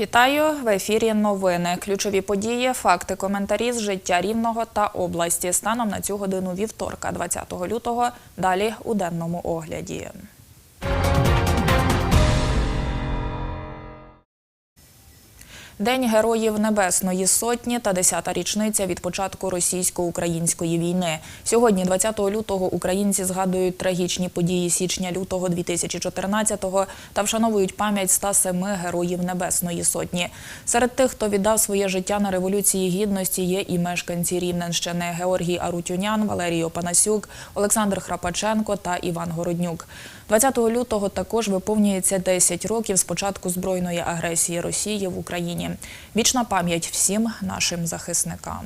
Вітаю в ефірі. Новини. Ключові події, факти, коментарі з життя рівного та області. Станом на цю годину вівторка, 20 лютого. Далі у денному огляді. День Героїв Небесної Сотні та 10-та річниця від початку російсько-української війни. Сьогодні, 20 лютого, українці згадують трагічні події січня-лютого 2014-го та вшановують пам'ять 107 героїв Небесної Сотні. Серед тих, хто віддав своє життя на Революції Гідності, є і мешканці Рівненщини Георгій Арутюнян, Валерій Опанасюк, Олександр Храпаченко та Іван Городнюк. 20 лютого також виповнюється 10 років з початку збройної агресії Росії в Україні. Вічна пам'ять всім нашим захисникам.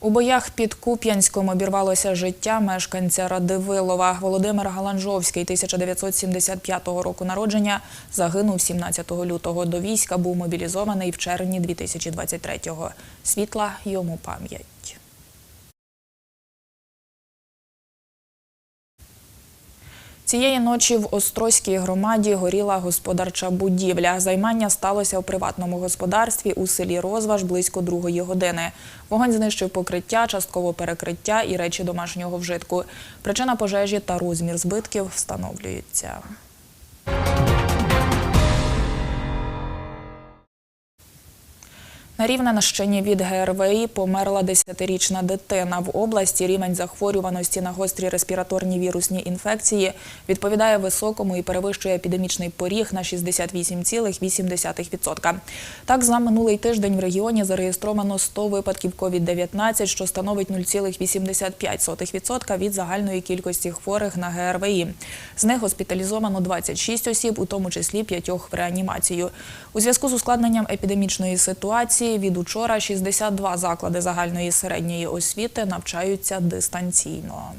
У боях під Куп'янськом обірвалося життя мешканця Радивилова. Володимир Галанжовський, 1975 року народження, загинув 17 лютого. До війська був мобілізований в червні 2023-го. Світла йому пам'ять. Цієї ночі в Острозькій громаді горіла господарча будівля. Займання сталося у приватному господарстві у селі Розваж близько другої години. Вогонь знищив покриття, частково перекриття і речі домашнього вжитку. Причина пожежі та розмір збитків встановлюються. На Рівненщині від ГРВІ померла 10-річна дитина. В області рівень захворюваності на гострі респіраторні вірусні інфекції відповідає високому і перевищує епідемічний поріг на 68,8%. Так, за минулий тиждень в регіоні зареєстровано 100 випадків COVID-19, що становить 0,85% від загальної кількості хворих на ГРВІ. З них госпіталізовано 26 осіб, у тому числі п'ятьох в реанімацію. У зв'язку з ускладненням епідемічної ситуації від учора 62 заклади загальної середньої освіти навчаються дистанційно.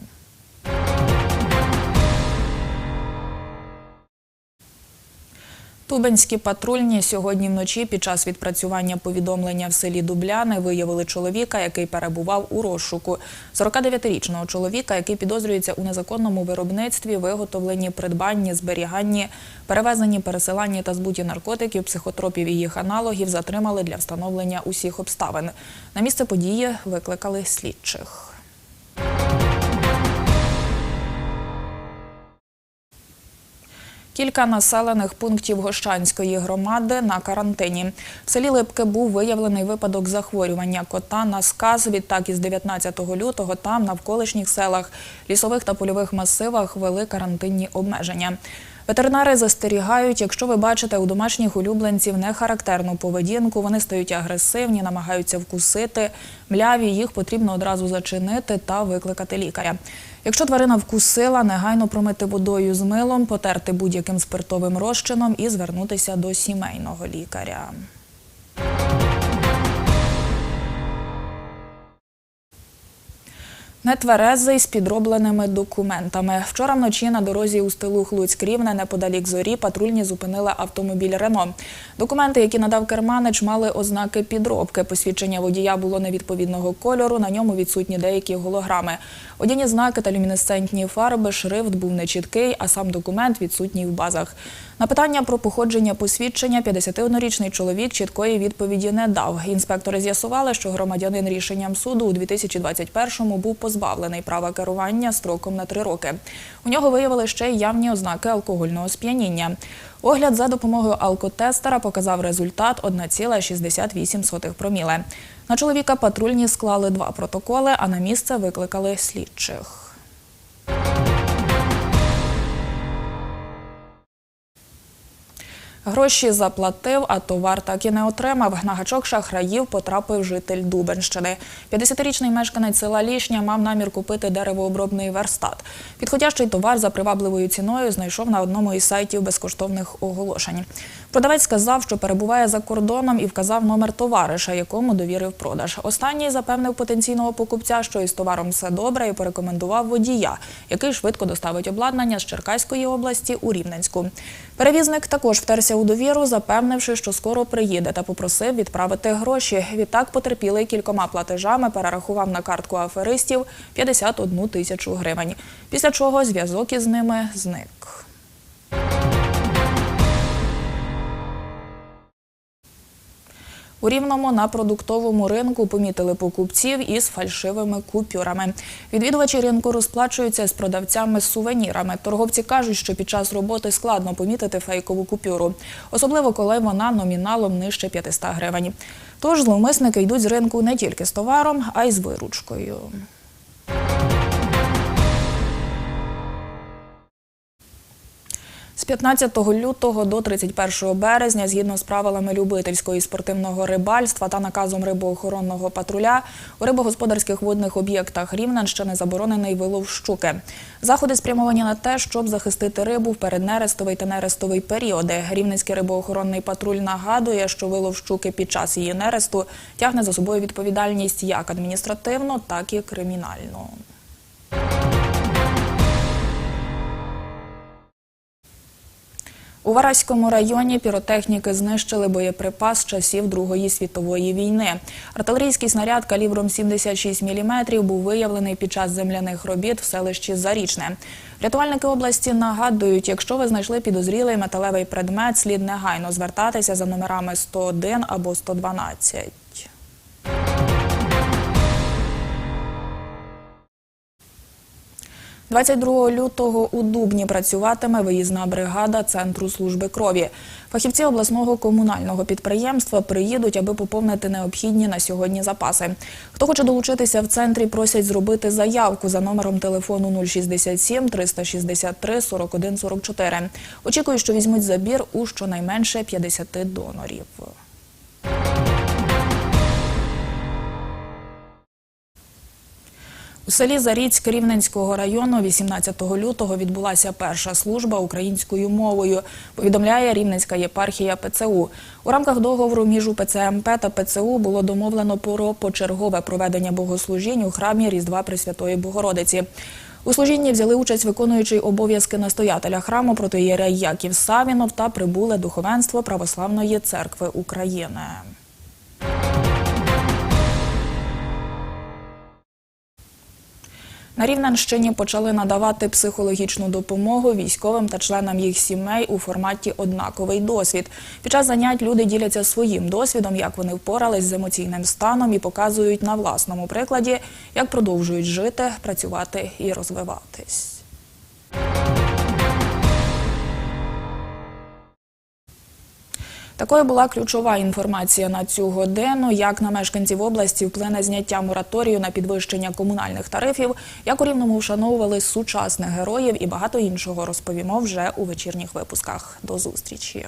Тубенські патрульні сьогодні вночі під час відпрацювання повідомлення в селі Дубляни виявили чоловіка, який перебував у розшуку. 49-річного чоловіка, який підозрюється у незаконному виробництві, виготовленні, придбанні, зберіганні, перевезенні, пересиланні та збуті наркотиків, психотропів і їх аналогів, затримали для встановлення усіх обставин. На місце події викликали слідчих. Кілька населених пунктів Гощанської громади на карантині. В селі Липки був виявлений випадок захворювання кота на сказ. Відтак із 19 лютого там, навколишніх селах, лісових та польових масивах вели карантинні обмеження. Ветеринари застерігають, якщо ви бачите у домашніх улюбленців нехарактерну поведінку, вони стають агресивні, намагаються вкусити, мляві, їх потрібно одразу зачинити та викликати лікаря. Якщо тварина вкусила, негайно промити водою з милом, потерти будь-яким спиртовим розчином і звернутися до сімейного лікаря. Нетверезий з підробленими документами. Вчора вночі на дорозі у стилу Хлуцьк-Рівне неподалік зорі патрульні зупинили автомобіль Рено. Документи, які надав керманич, мали ознаки підробки. Посвідчення водія було невідповідного кольору. На ньому відсутні деякі голограми. Одяні знаки та люмінесцентні фарби, шрифт був нечіткий, а сам документ відсутній в базах. На питання про походження посвідчення 51-річний чоловік чіткої відповіді не дав. Інспектори з'ясували, що громадянин рішенням суду у 2021-му був позбавлений права керування строком на три роки. У нього виявили ще й явні ознаки алкогольного сп'яніння. Огляд за допомогою алкотестера показав результат 1,68 проміле. На чоловіка патрульні склали два протоколи, а на місце викликали слідчих. Гроші заплатив, а товар так і не отримав. На гачок шахраїв потрапив житель Дубенщини. 50-річний мешканець села Лішня мав намір купити деревообробний верстат. Підходящий товар за привабливою ціною знайшов на одному із сайтів безкоштовних оголошень. Продавець сказав, що перебуває за кордоном і вказав номер товариша, якому довірив продаж. Останній запевнив потенційного покупця, що із товаром все добре, і порекомендував водія, який швидко доставить обладнання з Черкаської області у Рівненську. Перевізник також втерся у довіру, запевнивши, що скоро приїде, та попросив відправити гроші. Відтак потерпілий кількома платежами перерахував на картку аферистів 51 тисячу гривень. Після чого зв'язок із ними зник. У Рівному на продуктовому ринку помітили покупців із фальшивими купюрами. Відвідувачі ринку розплачуються з продавцями сувенірами. Торговці кажуть, що під час роботи складно помітити фейкову купюру, особливо коли вона номіналом нижче 500 гривень. Тож зловмисники йдуть з ринку не тільки з товаром, а й з виручкою. З 15 лютого до 31 березня, згідно з правилами любительського і спортивного рибальства та наказом рибоохоронного патруля, у рибогосподарських водних об'єктах Рівненщини заборонений вилов щуки. Заходи спрямовані на те, щоб захистити рибу в переднерестовий та нерестовий періоди. Рівненський рибоохоронний патруль нагадує, що вилов щуки під час її нересту тягне за собою відповідальність як адміністративну, так і кримінальну. У Вараському районі піротехніки знищили боєприпас часів Другої світової війни. Артилерійський снаряд калібром 76 мм був виявлений під час земляних робіт в селищі Зарічне. Рятувальники області нагадують, якщо ви знайшли підозрілий металевий предмет, слід негайно звертатися за номерами 101 або 112. – 22 лютого у Дубні працюватиме виїзна бригада Центру служби крові. Фахівці обласного комунального підприємства приїдуть, аби поповнити необхідні на сьогодні запаси. Хто хоче долучитися в центрі, просять зробити заявку за номером телефону 067 363 41 44. Очікую, що візьмуть забір у щонайменше 50 донорів. У селі Заріцьк Рівненського району 18 лютого відбулася перша служба українською мовою, повідомляє Рівненська єпархія ПЦУ. У рамках договору між УПЦ МП та ПЦУ було домовлено про почергове проведення богослужінь у храмі Різдва Пресвятої Богородиці. У служінні взяли участь виконуючий обов'язки настоятеля храму протиєрей Яків Савінов та прибуле духовенство Православної церкви України. На Рівненщині почали надавати психологічну допомогу військовим та членам їх сімей у форматі однаковий досвід. Під час занять люди діляться своїм досвідом, як вони впорались з емоційним станом і показують на власному прикладі, як продовжують жити, працювати і розвиватись. Такою була ключова інформація на цю годину. Як на мешканців області вплине зняття мораторію на підвищення комунальних тарифів, як у рівному вшановували сучасних героїв і багато іншого розповімо вже у вечірніх випусках. До зустрічі.